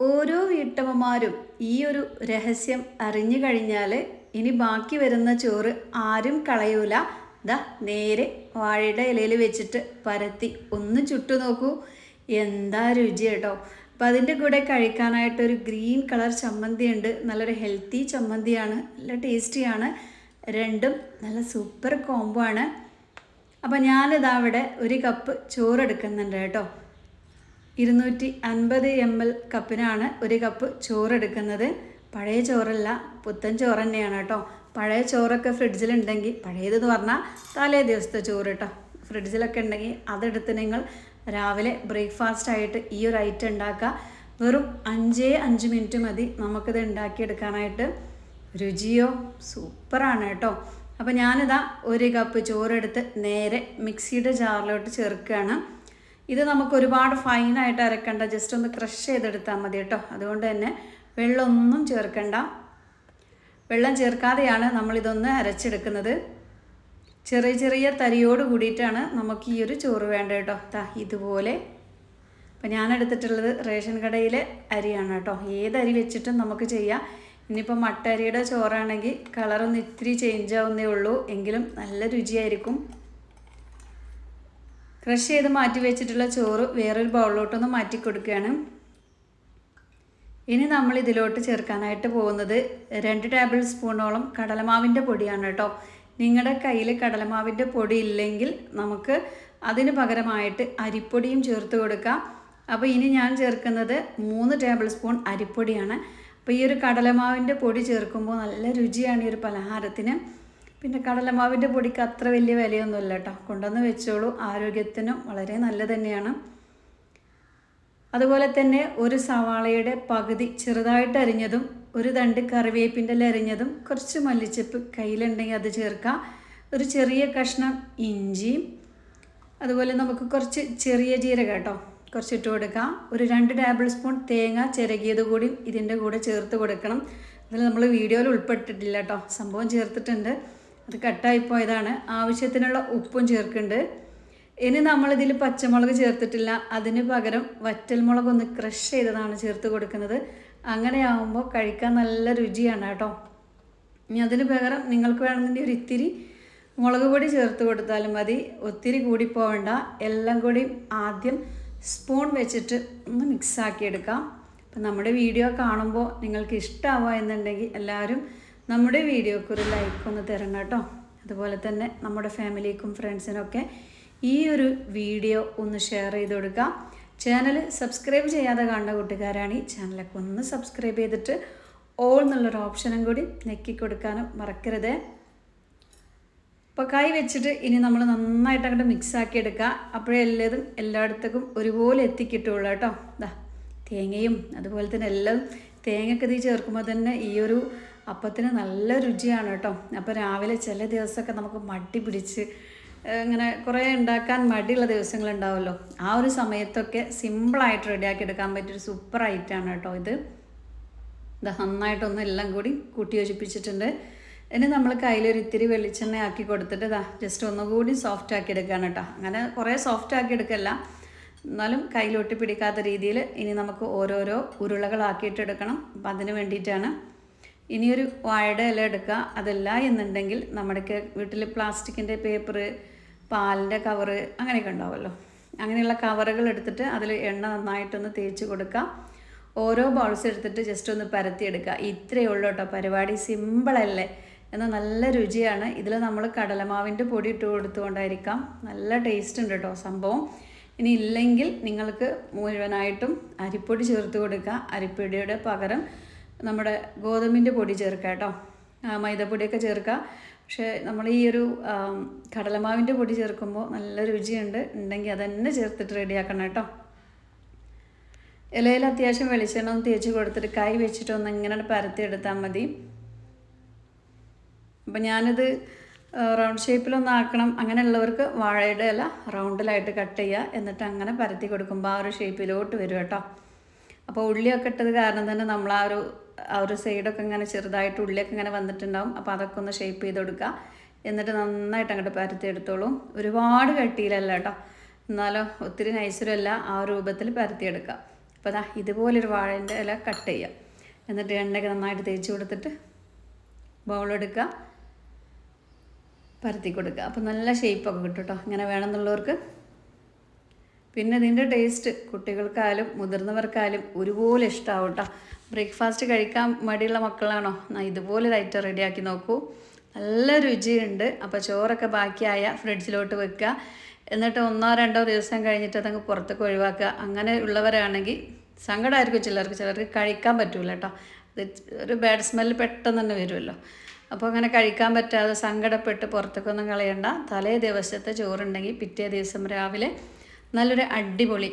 ഓരോ വീട്ടമ്മമാരും ഈ ഒരു രഹസ്യം അറിഞ്ഞു കഴിഞ്ഞാൽ ഇനി ബാക്കി വരുന്ന ചോറ് ആരും കളയൂല. ദാ നേരെ വാഴയുടെ ഇലയിൽ വെച്ചിട്ട് പരത്തി ഒന്ന് ചുട്ടു നോക്കൂ. എന്താ രുചി കേട്ടോ. അപ്പം അതിന്റെ കൂടെ കഴിക്കാനായിട്ട് ഒരു ഗ്രീൻ കളർ ചമ്മന്തി ഉണ്ട് നല്ലൊരു ഹെൽത്തി ചമ്മന്തിയാണ്. നല്ല ടേസ്റ്റിയാണ്. രണ്ടും നല്ല സൂപ്പർ കോംബോ ആണ്. അപ്പം ഞാനിതാ അവിടെ ഒരു കപ്പ് ചോറ് എടുക്കുന്നുണ്ട് കേട്ടോ. ഇരുന്നൂറ്റി അൻപത് എം എൽ കപ്പിനാണ് ഒരു കപ്പ് ചോറ് എടുക്കുന്നത് പഴയ ചോറല്ല പുത്തൻ ചോറ് തന്നെയാണ് കേട്ടോ. പഴയ ചോറൊക്കെ ഫ്രിഡ്ജിലുണ്ടെങ്കിൽ പഴയതെന്ന് പറഞ്ഞാൽ തലേ ദിവസത്തെ ചോറ് കേട്ടോ. ഫ്രിഡ്ജിലൊക്കെ ഉണ്ടെങ്കിൽ അതെടുത്ത് നിങ്ങൾ രാവിലെ ബ്രേക്ക്ഫാസ്റ്റ് ആയിട്ട് ഈ ഒരു ഐറ്റം ഉണ്ടാക്കുക. വെറും അഞ്ചേ അഞ്ച് മിനിറ്റ് മതി നമുക്കിത് ഉണ്ടാക്കിയെടുക്കാനായിട്ട്. രുചിയോ സൂപ്പറാണ് കേട്ടോ. അപ്പോൾ ഞാനിതാ ഒരു കപ്പ് ചോറെടുത്ത് നേരെ മിക്സിയുടെ ജാറിലോട്ട് ചേർക്കുകയാണ്. ഇത് നമുക്ക് ഒരുപാട് ഫൈനായിട്ട് അരക്കണ്ട. ജസ്റ്റ് ഒന്ന് ക്രഷ് ചെയ്തെടുത്താൽ മതി കേട്ടോ. അതുകൊണ്ട് തന്നെ വെള്ളമൊന്നും ചേർക്കണ്ട. വെള്ളം ചേർക്കാതെയാണ് നമ്മളിതൊന്ന് അരച്ചെടുക്കുന്നത്. ചെറിയ ചെറിയ തരിയോട് കൂടിയിട്ടാണ് നമുക്ക് ഈ ഒരു ചോറ് വേണ്ടത് കേട്ടോ. താ ഇതുപോലെ. അപ്പം ഞാൻ എടുത്തിട്ടുള്ളത് റേഷൻ കടയിലെ അരിയാണ് കേട്ടോ. ഏത് അരി വെച്ചിട്ടും നമുക്ക് ചെയ്യാം. ഇനിയിപ്പോൾ മട്ടരിയുടെ ചോറാണെങ്കിൽ കളറൊന്ന് ഇത്തിരി ചേഞ്ച് ആവുന്നേ ഉള്ളൂ. എങ്കിലും നല്ല രുചിയായിരിക്കും. ക്രഷ് ചെയ്ത് മാറ്റി വെച്ചിട്ടുള്ള ചോറ് വേറൊരു ബൗളിലോട്ടൊന്ന് മാറ്റി കൊടുക്കുകയാണ്. ഇനി നമ്മൾ ഇതിലോട്ട് ചേർക്കാനായിട്ട് പോകുന്നത് രണ്ട് ടേബിൾ സ്പൂണോളം കടലമാവിന്റെ പൊടിയാണ് കേട്ടോ. നിങ്ങളുടെ കയ്യിൽ കടലമാവിന്റെ പൊടി ഇല്ലെങ്കിൽ നമുക്ക് അതിന് പകരമായിട്ട് അരിപ്പൊടിയും ചേർത്ത് കൊടുക്കാം. അപ്പോൾ ഇനി ഞാൻ ചേർക്കുന്നത് മൂന്ന് ടേബിൾ സ്പൂൺ അരിപ്പൊടിയാണ്. അപ്പോൾ ഈ ഒരു കടലമാവിന്റെ പൊടി ചേർക്കുമ്പോൾ നല്ല രുചിയാണ് ഈ ഒരു പലഹാരത്തിന്. പിന്നെ കടലമാവിന്റെ പൊടിക്ക് അത്ര വലിയ വിലയൊന്നുമില്ല കേട്ടോ. കൊണ്ടുവന്ന് വെച്ചോളൂ. ആരോഗ്യത്തിനും വളരെ നല്ലത് തന്നെയാണ്. അതുപോലെ തന്നെ ഒരു സവാളയുടെ പകുതി ചെറുതായിട്ട് അരിഞ്ഞതും ഒരു തണ്ട് കറിവേപ്പിന്റെ അരിഞ്ഞതും കുറച്ച് മല്ലിച്ചപ്പ് കയ്യിലുണ്ടെങ്കിൽ അത് ചേർക്കാം. ഒരു ചെറിയ കഷ്ണം ഇഞ്ചിയും അതുപോലെ നമുക്ക് കുറച്ച് ചെറിയ ജീരക കേട്ടോ. കുറച്ച് ഇട്ട് കൊടുക്കാം. ഒരു രണ്ട് ടേബിൾ സ്പൂൺ തേങ്ങ ചിരകിയത് കൂടി ഇതിന്റെ കൂടെ ചേർത്ത് കൊടുക്കണം. അതിൽ നമ്മൾ വീഡിയോയിൽ ഉൾപ്പെട്ടിട്ടില്ല കേട്ടോ. സംഭവം ചേർത്തിട്ടുണ്ട്. അത് കട്ടായി പോയതാണ് ആവശ്യത്തിനുള്ള ഉപ്പും ചേർക്കുന്നുണ്ട്. ഇനി നമ്മളിതിൽ പച്ചമുളക് ചേർത്തിട്ടില്ല. അതിന് പകരം വറ്റൽമുളക് ഒന്ന് ക്രഷ് ചെയ്തതാണ് ചേർത്ത് കൊടുക്കുന്നത്. അങ്ങനെ ആകുമ്പോൾ കഴിക്കാൻ നല്ല രുചിയാണ് കേട്ടോ. ഇനി അതിന് പകരം നിങ്ങൾക്ക് വേണമെങ്കിൽ ഒരു ഇത്തിരി മുളക് പൊടി ചേർത്ത് കൊടുത്താലും മതി. ഒത്തിരി കൂടി പോവേണ്ട. എല്ലാം കൂടി ആദ്യം സ്പൂൺ വെച്ചിട്ട് ഒന്ന് മിക്സാക്കിയെടുക്കാം അപ്പം നമ്മുടെ വീഡിയോ കാണുമ്പോൾ നിങ്ങൾക്ക് ഇഷ്ടമാവുക എന്നുണ്ടെങ്കിൽ എല്ലാവരും നമ്മുടെ വീഡിയോക്ക് ഒരു ലൈക്ക് ഒന്ന് തരണം കേട്ടോ. അതുപോലെ തന്നെ നമ്മുടെ ഫാമിലിക്കും ഫ്രണ്ട്സിനൊക്കെ ഈ ഒരു വീഡിയോ ഒന്ന് ഷെയർ ചെയ്ത് കൊടുക്കുക ചാനൽ സബ്സ്ക്രൈബ് ചെയ്യാതെ കാണുന്ന കൂട്ടുകാരാണ് ഈ ചാനലൊക്കെ ഒന്ന് സബ്സ്ക്രൈബ് ചെയ്തിട്ട് ഓൾ എന്നുള്ളൊരു ഓപ്ഷനും കൂടി നെക്കി കൊടുക്കാനും മറക്കരുത്. അപ്പോൾ കൈ വെച്ചിട്ട് ഇനി നമ്മൾ നന്നായിട്ട് അങ്ങോട്ട് മിക്സ് ആക്കി എടുക്കുക. അപ്പോഴേ എല്ലാതും എല്ലായിടത്തേക്കും ഒരുപോലെ എത്തിക്കിട്ടുള്ളൂ കേട്ടോ. ഇതാ തേങ്ങയും അതുപോലെ തന്നെ എല്ലാം തേങ്ങക്കതി ചേർക്കുമ്പോൾ തന്നെ ഈ ഒരു അപ്പത്തിന് നല്ല രുചിയാണ് കേട്ടോ അപ്പോൾ രാവിലെ ചില ദിവസമൊക്കെ നമുക്ക് മടി പിടിച്ച് ഇങ്ങനെ കുറേ ഉണ്ടാക്കാൻ മടിയുള്ള ദിവസങ്ങളുണ്ടാവുമല്ലോ ആ ഒരു സമയത്തൊക്കെ സിമ്പിളായിട്ട് റെഡിയാക്കി എടുക്കാൻ പറ്റിയൊരു സൂപ്പർ ഐറ്റമാണ് കേട്ടോ ഇത്. ഇത് നന്നായിട്ടൊന്നും എല്ലാം കൂടി കൂട്ടി യോജിപ്പിച്ചിട്ടുണ്ട്. ഇനി നമ്മൾ കയ്യിലൊരു ഇത്തിരി വെളിച്ചെണ്ണ ആക്കി കൊടുത്തിട്ട് ഇതാ ജസ്റ്റ് ഒന്നുകൂടി സോഫ്റ്റ് ആക്കി എടുക്കുകയാണ് കേട്ടോ അങ്ങനെ കുറേ സോഫ്റ്റ് ആക്കി എടുക്കല്ല. എന്നാലും കയ്യിലൊട്ടി പിടിക്കാത്ത രീതിയിൽ ഇനി നമുക്ക് ഓരോരോ ഉരുളകളാക്കിയിട്ട് എടുക്കണം. അപ്പം അതിന് വേണ്ടിയിട്ടാണ് ഇനിയൊരു വാഴയുടെ ഇല എടുക്കുക. അതല്ല എന്നുണ്ടെങ്കിൽ നമ്മുടെ വീട്ടിൽ പ്ലാസ്റ്റിക്കിന്റെ പേപ്പർ പാലിന്റെ കവറ് അങ്ങനെയൊക്കെ ഉണ്ടാവുമല്ലോ. അങ്ങനെയുള്ള കവറുകൾ എടുത്തിട്ട് അതിൽ എണ്ണ നന്നായിട്ടൊന്ന് തേച്ച് കൊടുക്കുക. ഓരോ ബൗൾസ് എടുത്തിട്ട് ജസ്റ്റ് ഒന്ന് പരത്തിയെടുക്കുക ഇത്രയേ ഉള്ളൂ കേട്ടോ പരിപാടി. സിമ്പിളല്ലേ എന്നാൽ നല്ല രുചിയാണ്. ഇതിൽ നമ്മൾ കടലമാവിന്റെ പൊടി ഇട്ട് കൊടുത്തുകൊണ്ടായിരിക്കാം. നല്ല ടേസ്റ്റ് ഉണ്ട് കേട്ടോ സംഭവം. ഇനി ഇല്ലെങ്കിൽ നിങ്ങൾക്ക് മുഴുവനായിട്ടും അരിപ്പൊടി ചേർത്ത് കൊടുക്കുക. അരിപ്പൊടിയുടെ പകരം നമ്മുടെ ഗോതമ്പിന്റെ പൊടി ചേർക്കുക കേട്ടോ. മൈദപ്പൊടിയൊക്കെ ചേർക്കുക. പക്ഷേ നമ്മൾ ഈ ഒരു കടലമാവിന്റെ പൊടി ചേർക്കുമ്പോൾ നല്ല രുചിയുണ്ട്. ഉണ്ടെങ്കിൽ അതന്നെ ചേർത്തിട്ട് റെഡിയാക്കണം കേട്ടോ. ഇലയിൽ അത്യാവശ്യം വെളിച്ചെണ്ണ ഒന്ന് തേച്ച് കൊടുത്തിട്ട് കൈ വെച്ചിട്ട് ഒന്ന് ഇങ്ങനെ പരത്തി പരത്തിയെടുത്താൽ മതി. അപ്പം ഞാനിത് റൗണ്ട് ഷേപ്പിലൊന്നും ആക്കണം. അങ്ങനെയുള്ളവർക്ക് വാഴയുടെ ഇല റൗണ്ടിലായിട്ട് കട്ട് ചെയ്യുക. എന്നിട്ട് അങ്ങനെ പരത്തി കൊടുക്കുമ്പോൾ ആ ഒരു ഷേപ്പിലോട്ട് വരും കേട്ടോ. അപ്പോൾ ഉള്ളിയൊക്കെ ഇട്ടത് കാരണം തന്നെ നമ്മൾ ആ ഒരു ആ ഒരു സൈഡൊക്കെ ഇങ്ങനെ ചെറുതായിട്ട് ഉള്ളിലൊക്കെ ഇങ്ങനെ വന്നിട്ടുണ്ടാവും. അപ്പോൾ അതൊക്കെ ഒന്ന് ഷേപ്പ് ചെയ്ത് കൊടുക്കുക എന്നിട്ട് നന്നായിട്ട് അങ്ങോട്ട് പരത്തി എടുത്തോളൂ. ഒരുപാട് കട്ടിയിലല്ല കേട്ടോ എന്നാലോ ഒത്തിരി നൈസരല്ല ആ രൂപത്തിൽ പരത്തിയെടുക്കുക അപ്പോൾ അതാ ഇതുപോലൊരു വാഴന്റെ ഇല കട്ട് ചെയ്യുക എന്നിട്ട് എണ്ണയൊക്കെ നന്നായിട്ട് തേച്ച് കൊടുത്തിട്ട് ബൗളെടുക്കുക പരത്തി കൊടുക്കുക അപ്പോൾ നല്ല ഷേപ്പൊക്കെ കിട്ടും കേട്ടോ ഇങ്ങനെ വേണമെന്നുള്ളവർക്ക് പിന്നെ ഇതിന്റെ ടേസ്റ്റ് കുട്ടികൾക്കായാലും മുതിർന്നവർക്കായാലും ഒരുപോലെ ഇഷ്ടമാവും കേട്ടോ ബ്രേക്ക്ഫാസ്റ്റ് കഴിക്കാൻ മടിയുള്ള മക്കളാണോ? എന്നാൽ ഇതുപോലെ ഒരു ഐറ്റം റെഡിയാക്കി നോക്കൂ. നല്ല രുചിയുണ്ട്. അപ്പോൾ ചോറൊക്കെ ബാക്കിയായ ഫ്രിഡ്ജിലോട്ട് വെക്കുക എന്നിട്ട് ഒന്നോ രണ്ടോ ദിവസം കഴിഞ്ഞിട്ട് അതങ്ങ് പുറത്തേക്ക് ഒഴിവാക്കുക അങ്ങനെ ഉള്ളവരാണെങ്കിൽ സങ്കടമായിരിക്കും ചിലർക്ക്. ചിലർക്ക് കഴിക്കാൻ പറ്റൂല കേട്ടോ അത് ഒരു ബാഡ് സ്മെല്ല് പെട്ടെന്ന് തന്നെ വരുമല്ലോ അപ്പോൾ അങ്ങനെ കഴിക്കാൻ പറ്റാതെ സങ്കടപ്പെട്ട് പുറത്തേക്കൊന്നും കളയണ്ട. തലേ ദിവസത്തെ ചോറുണ്ടെങ്കിൽ പിറ്റേ ദിവസം രാവിലെ നല്ലൊരു അടിപൊളി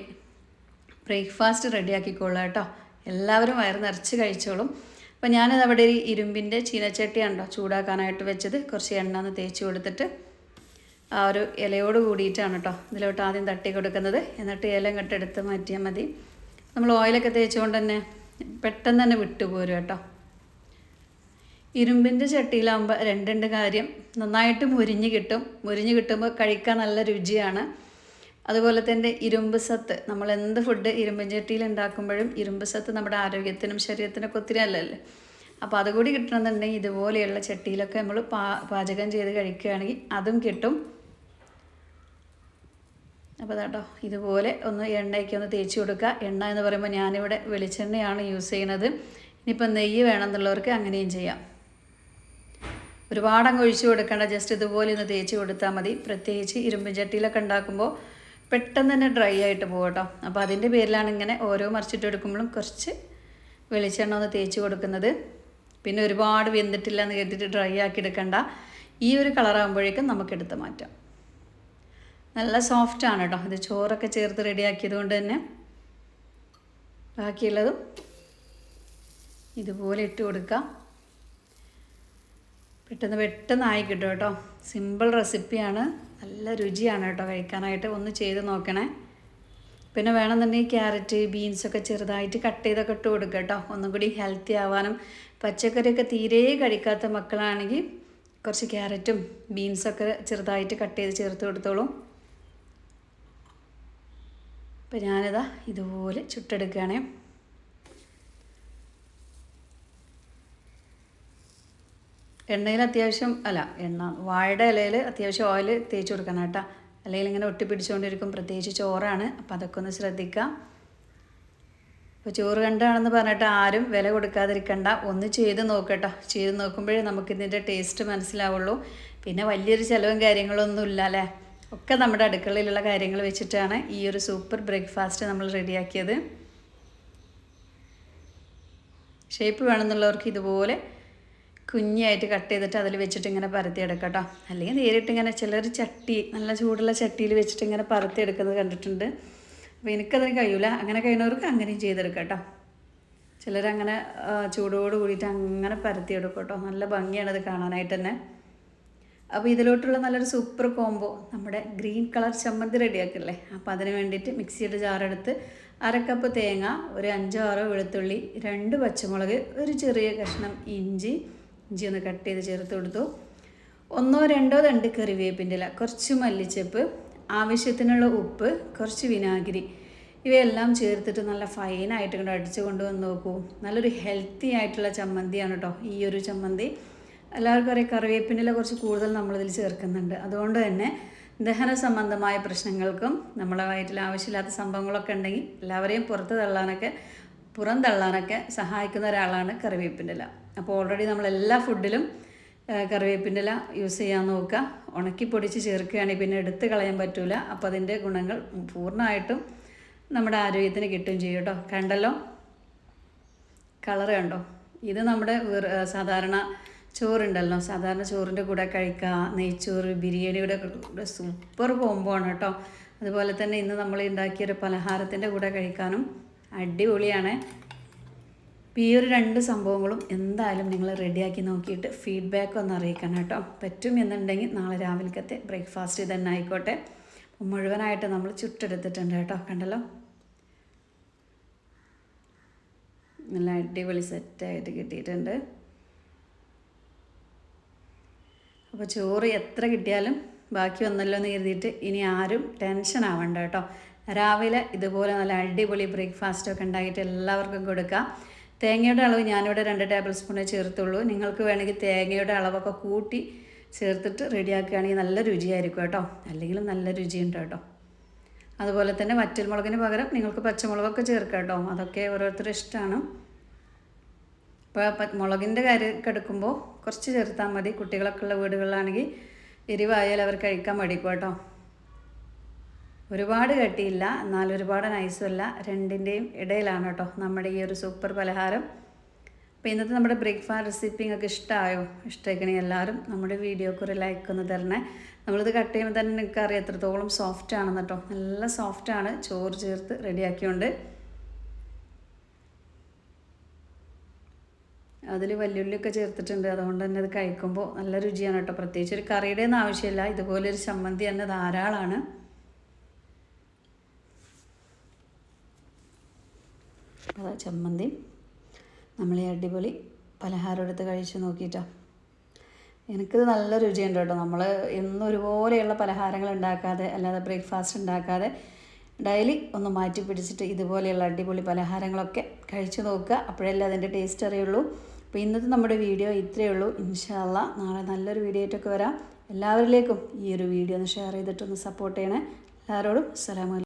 ബ്രേക്ക്ഫാസ്റ്റ് റെഡിയാക്കിക്കോളാം കേട്ടോ. എല്ലാവരും വയറ് നിറച്ച് കഴിച്ചോളും. അപ്പോൾ ഞാനത് അവിടെ ഒരു ഇരുമ്പിന്റെ ചീനച്ചട്ടിയാണല്ലോ ചൂടാക്കാനായിട്ട് വെച്ചത്. കുറച്ച് എണ്ണ ഒന്ന് തേച്ച് കൊടുത്തിട്ട് ആ ഒരു ഇലയോട് കൂടിയിട്ടാണ് കേട്ടോ ഇതിലോട്ട് ആദ്യം തട്ടി കൊടുക്കുന്നത്. എന്നിട്ട് ഇല ഇങ്ങോട്ട് എടുത്ത് മാറ്റിയാൽ മതി. നമ്മൾ ഓയിലൊക്കെ തേച്ചുകൊണ്ട് തന്നെ പെട്ടെന്ന് തന്നെ വിട്ടുപോരും കേട്ടോ. ഇരുമ്പിന്റെ ചട്ടിയിലാകുമ്പോൾ രണ്ടുണ്ട് കാര്യം നന്നായിട്ട് മുരിഞ്ഞ് കിട്ടും. മുരിഞ്ഞ് കിട്ടുമ്പോൾ കഴിക്കാൻ നല്ല രുചിയാണ്. അതുപോലെ തന്നെ ഇരുമ്പ് സത്ത്. നമ്മൾ എന്ത് ഫുഡ് ഇരുമ്പിൻ ചട്ടിയിൽ ഉണ്ടാക്കുമ്പോഴും ഇരുമ്പ് സത്ത് നമ്മുടെ ആരോഗ്യത്തിനും ശരീരത്തിനൊക്കെ ഒത്തിരി അല്ലല്ലേ അപ്പോൾ അതുകൂടി കിട്ടണമെന്നുണ്ടെങ്കിൽ ഇതുപോലെയുള്ള ചട്ടിയിലൊക്കെ നമ്മൾ പാ പാചകം ചെയ്ത് കഴിക്കുകയാണെങ്കിൽ അതും കിട്ടും. അപ്പോൾ കേട്ടോ ഇതുപോലെ ഒന്ന് എണ്ണയ്ക്ക് ഒന്ന് തേച്ച് കൊടുക്കുക. എണ്ണ എന്ന് പറയുമ്പോൾ ഞാനിവിടെ വെളിച്ചെണ്ണയാണ് യൂസ് ചെയ്യുന്നത്. ഇനിയിപ്പോൾ നെയ്യ് വേണമെന്നുള്ളവർക്ക് അങ്ങനെയും ചെയ്യാം. ഒരുപാട് അങ്ങ് ഒഴിച്ചു കൊടുക്കേണ്ട ജസ്റ്റ് ഇതുപോലെ ഒന്ന് തേച്ച് കൊടുത്താൽ മതി. പ്രത്യേകിച്ച് ഇരുമ്പ് ചട്ടിയിലൊക്കെ ഉണ്ടാക്കുമ്പോൾ പെട്ടെന്ന് തന്നെ ഡ്രൈ ആയിട്ട് പോകും കേട്ടോ. അപ്പോൾ അതിന്റെ പേരിലാണ് ഇങ്ങനെ ഓരോ മറിച്ചിട്ട് എടുക്കുമ്പോഴും കുറച്ച് വെളിച്ചെണ്ണ ഒന്ന് തേച്ച് കൊടുക്കുന്നത്. പിന്നെ ഒരുപാട് വെന്തിട്ടില്ല എന്ന് കരുതിയിട്ട് ഡ്രൈ ആക്കി എടുക്കണ്ട. ഈ ഒരു കളറാകുമ്പോഴേക്കും നമുക്ക് എടുത്ത് മാറ്റാം. നല്ല സോഫ്റ്റ് ആണ് കേട്ടോ. ഇത് ചോറൊക്കെ ചേർത്ത് റെഡിയാക്കിയത് കൊണ്ട് തന്നെ ബാക്കിയുള്ളതും ഇതുപോലെ ഇട്ട് കൊടുക്കാം. പെട്ടെന്ന് പെട്ടെന്ന് ആയി കിട്ടും. കേട്ടോ സിമ്പിൾ റെസിപ്പിയാണ് നല്ല രുചിയാണ് കേട്ടോ കഴിക്കാനായിട്ട്. ഒന്ന് ചെയ്ത് നോക്കണേ. പിന്നെ വേണമെന്നുണ്ടെങ്കിൽ ക്യാരറ്റ് ബീൻസൊക്കെ ചെറുതായിട്ട് കട്ട് ചെയ്തൊക്കെ ഇട്ട് കൊടുക്കുക കേട്ടോ. ഒന്നും കൂടി ഹെൽത്തി ആവാനും. പച്ചക്കറിയൊക്കെ തീരെ കഴിക്കാത്ത മക്കളാണെങ്കിൽ കുറച്ച് ക്യാരറ്റും ബീൻസൊക്കെ ചെറുതായിട്ട് കട്ട് ചെയ്ത് ചേർത്ത് കൊടുത്തോളൂ. അപ്പോൾ ഞാനിതാ ഇതുപോലെ ചുട്ടെടുക്കുകയാണേ. എണ്ണയിൽ അത്യാവശ്യം അല്ല എണ്ണ വാഴയുടെ ഇലയിൽ അത്യാവശ്യം ഓയിൽ തേച്ച് കൊടുക്കണം കേട്ടോ. അല്ലെങ്കിൽ ഇങ്ങനെ ഒട്ടിപ്പിടിച്ചുകൊണ്ടിരിക്കും പ്രത്യേകിച്ച് ചോറാണ്. അപ്പം അതൊക്കെ ഒന്ന് ശ്രദ്ധിക്കാം ഇപ്പോൾ ചോറ് കണ്ടാണെന്ന് പറഞ്ഞിട്ട് ആരും വില കൊടുക്കാതിരിക്കണ്ട. ഒന്ന് ചെയ്ത് നോക്കട്ടോ. ചെയ്ത് നോക്കുമ്പോഴേ നമുക്കിതിന്റെ ടേസ്റ്റ് മനസ്സിലാവുള്ളൂ. പിന്നെ വലിയൊരു ചിലവും കാര്യങ്ങളൊന്നും ഇല്ല അല്ലേ? ഒക്കെ നമ്മുടെ അടുക്കളയിലുള്ള കാര്യങ്ങൾ വെച്ചിട്ടാണ് ഈ ഒരു സൂപ്പർ ബ്രേക്ക്ഫാസ്റ്റ് നമ്മൾ റെഡിയാക്കിയത് ഷേപ്പ് വേണമെന്നുള്ളവർക്ക് ഇതുപോലെ കുഞ്ഞായിട്ട് കട്ട് ചെയ്തിട്ട് അതിൽ വെച്ചിട്ട് ഇങ്ങനെ പരത്തിയെടുക്കാം അല്ലെങ്കിൽ നേരിട്ട് ഇങ്ങനെ ചിലർ ചട്ടി നല്ല ചൂടുള്ള ചട്ടിയിൽ വെച്ചിട്ട് ഇങ്ങനെ പരത്തിയെടുക്കുന്നത് കണ്ടിട്ടുണ്ട്. അപ്പോൾ എനിക്കതിന് കഴിയൂല. അങ്ങനെ കഴിയുന്നവർക്ക് അങ്ങനെയും ചെയ്തെടുക്കാം കേട്ടോ ചിലരങ്ങനെ ചൂടോട് കൂടിയിട്ട് അങ്ങനെ പരത്തിയെടുക്കും നല്ല ഭംഗിയാണ് അത് കാണാനായിട്ട് തന്നെ. അപ്പോൾ ഇതിലോട്ടുള്ള നല്ലൊരു സൂപ്പർ കോംബോ നമ്മുടെ ഗ്രീൻ കളർ ചമ്മന്തി റെഡിയാക്കില്ലേ? അപ്പോൾ അതിന് വേണ്ടിയിട്ട് മിക്സിയുടെ ജാറെടുത്ത് അരക്കപ്പ് കപ്പ് തേങ്ങ ഒരു അഞ്ചോ ആറോ വെളുത്തുള്ളി രണ്ട് പച്ചമുളക് ഒരു ചെറിയ കഷ്ണം ഇഞ്ചി ഇഞ്ചി ഒന്ന് കട്ട് ചെയ്ത് ചേർത്ത് കൊടുത്തു. ഒന്നോ രണ്ടോ രണ്ട് കറിവേപ്പിന്റെ ഇല കുറച്ച് മല്ലിച്ചപ്പ് ആവശ്യത്തിനുള്ള ഉപ്പ് കുറച്ച് വിനാഗിരി. ഇവയെല്ലാം ചേർത്തിട്ട് നല്ല ഫൈനായിട്ട് കൊണ്ട് അടിച്ചു കൊണ്ടുവന്ന് നോക്കൂ. നല്ലൊരു ഹെൽത്തി ആയിട്ടുള്ള ചമ്മന്തിയാണ് കേട്ടോ ഈ ഒരു ചമ്മന്തി. എല്ലാവർക്കും അറിയാം കറിവേപ്പിന്റെ കുറച്ച് കൂടുതൽ നമ്മളിതിൽ ചേർക്കുന്നുണ്ട്. അതുകൊണ്ട് തന്നെ ദഹന സംബന്ധമായ പ്രശ്നങ്ങൾക്കും നമ്മളെ വയറ്റിൽ ആവശ്യമില്ലാത്ത സംഭവങ്ങളൊക്കെ ഉണ്ടെങ്കിൽ എല്ലാവരെയും പുറത്ത് തള്ളാനൊക്കെ പുറം തള്ളാനൊക്കെ സഹായിക്കുന്ന ഒരാളാണ് കറിവേപ്പിന്റെ ഇല. അപ്പോൾ ഓൾറെഡി നമ്മൾ എല്ലാ ഫുഡിലും കറിവേപ്പിന്റെ ഇല യൂസ് ചെയ്യാൻ നോക്കുക. ഉണക്കി പൊടിച്ച് ചേർക്കുകയാണെങ്കിൽ പിന്നെ എടുത്ത് കളയാൻ പറ്റില്ല അപ്പോൾ അതിന്റെ ഗുണങ്ങൾ പൂർണമായിട്ടും നമ്മുടെ ആരോഗ്യത്തിന് കിട്ടുകയും ചെയ്യും കേട്ടോ. കണ്ടല്ലോ? കളർ കണ്ടോ? ഇത് നമ്മുടെ സാധാരണ ചോറുണ്ടല്ലോ. സാധാരണ ചോറിന്റെ കൂടെ കഴിക്കുക നെയ്ച്ചോറ് ബിരിയാണിയുടെ കൂടെ സൂപ്പർ കോംബോ ആണ് കേട്ടോ. അതുപോലെ തന്നെ ഇന്ന് നമ്മൾ ഉണ്ടാക്കിയൊരു പലഹാരത്തിന്റെ കൂടെ കഴിക്കാനും അടിപൊളിയാണ്. അപ്പോൾ ഈ ഒരു രണ്ട് സംഭവങ്ങളും എന്തായാലും നിങ്ങൾ റെഡിയാക്കി നോക്കിയിട്ട് ഫീഡ്ബാക്ക് ഒന്ന് അറിയിക്കണം കേട്ടോ. പറ്റും എന്നുണ്ടെങ്കിൽ നാളെ രാവിലത്തെ ബ്രേക്ക്ഫാസ്റ്റ് തന്നെ ആയിക്കോട്ടെ. മുഴുവനായിട്ട് നമ്മൾ ചുട്ടെടുത്തിട്ടുണ്ട് കേട്ടോ കണ്ടല്ലോ? നല്ല അടിപൊളി സെറ്റായിട്ട് കിട്ടിയിട്ടുണ്ട്. അപ്പോൾ ചോറ് എത്ര കിട്ടിയാലും ബാക്കി വന്നല്ലോ എന്ന് കരുതിയിട്ട് ഇനി ആരും ടെൻഷൻ ആവണ്ട കേട്ടോ. രാവിലെ ഇതുപോലെ നല്ല അടിപൊളി ബ്രേക്ക്ഫാസ്റ്റ് ഒക്കെ ഉണ്ടാക്കിയിട്ട് എല്ലാവർക്കും കൊടുക്കാം. തേങ്ങയുടെ അളവ് ഞാനിവിടെ രണ്ട് ടേബിൾ സ്പൂണേ ചേർത്തുള്ളൂ. നിങ്ങൾക്ക് വേണമെങ്കിൽ തേങ്ങയുടെ അളവൊക്കെ കൂട്ടി ചേർത്തിട്ട് റെഡിയാക്കുകയാണെങ്കിൽ നല്ല രുചിയായിരിക്കും കേട്ടോ. അല്ലെങ്കിൽ നല്ല രുചിയുണ്ട് കേട്ടോ. അതുപോലെ തന്നെ വറ്റൽമുളകിന് പകരം നിങ്ങൾക്ക് പച്ചമുളകൊക്കെ ചേർക്കാം കേട്ടോ. അതൊക്കെ ഓരോരുത്തരുടെ ഇഷ്ടമാണ്. ഇപ്പോൾ മുളകിന്റെ കാര്യം എടുക്കുമ്പോൾ കുറച്ച് ചേർത്താൽ മതി. കുട്ടികളൊക്കെ ഉള്ള വീടുകളിലാണെങ്കിൽ എരിവായാലും അവർ കഴിക്കാൻ മടിക്കും കേട്ടോ. ഒരുപാട് കട്ടിയില്ല എന്നാൽ ഒരുപാട് നൈസുമല്ല രണ്ടിന്റെയും ഇടയിലാണ് കേട്ടോ നമ്മുടെ ഈ ഒരു സൂപ്പർ പലഹാരം. അപ്പോൾ ഇന്നത്തെ നമ്മുടെ ബ്രേക്ക്ഫാസ്റ്റ് റെസിപ്പി നിങ്ങൾക്ക് ഇഷ്ടമായോ ഇഷ്ടമായിക്കണി എല്ലാവരും നമ്മുടെ വീഡിയോക്ക് ഒരു ലൈക്ക് ഒന്ന് തരണേ. നമ്മളിത് കട്ട് ചെയ്യുമ്പോൾ തന്നെ നിങ്ങൾക്ക് അറിയാം എത്രത്തോളം സോഫ്റ്റ് ആണെന്ന് കേട്ടോ. നല്ല സോഫ്റ്റ് ആണ്. ചോറ് ചേർത്ത് റെഡിയാക്കിയോണ്ട് അതിൽ വല്യുള്ളിയൊക്കെ ചേർത്തിട്ടുണ്ട്. അതുകൊണ്ട് തന്നെ അത് കഴിക്കുമ്പോൾ നല്ല രുചിയാണ് കേട്ടോ. പ്രത്യേകിച്ച് ഒരു കറിയുടെ ഒന്നും ആവശ്യമില്ല. ഇതുപോലെ ഒരു ചമ്മന്തി തന്നെ ധാരാളമാണ് അതാ ചമ്മന്തി. നമ്മൾ ഈ അടിപൊളി പലഹാരം എടുത്ത് കഴിച്ച് നോക്കിയിട്ടോ. എനിക്കിത് നല്ല രുചിയുണ്ട് കേട്ടോ. നമ്മൾ എന്നും ഒരുപോലെയുള്ള പലഹാരങ്ങൾ ഉണ്ടാക്കാതെ അല്ലാതെ ബ്രേക്ക്ഫാസ്റ്റ് ഉണ്ടാക്കാതെ ഡെയിലി ഒന്ന് മാറ്റി പിടിച്ചിട്ട് ഇതുപോലെയുള്ള അടിപൊളി പലഹാരങ്ങളൊക്കെ കഴിച്ചു നോക്കുക. അപ്പോഴല്ലേ അതിന്റെ ടേസ്റ്റ് അറിയുള്ളൂ. അപ്പോൾ ഇന്നത്തെ നമ്മുടെ വീഡിയോ ഇത്രയേ ഉള്ളൂ. ഇൻഷാല്ല നാളെ നല്ലൊരു വീഡിയോ ആയിട്ടൊക്കെ വരാം. എല്ലാവരിലേക്കും ഈ ഒരു വീഡിയോ ഒന്ന് ഷെയർ ചെയ്തിട്ടൊന്ന് സപ്പോർട്ട് ചെയ്യണേ. എല്ലാവരോടും അസ്സലാമു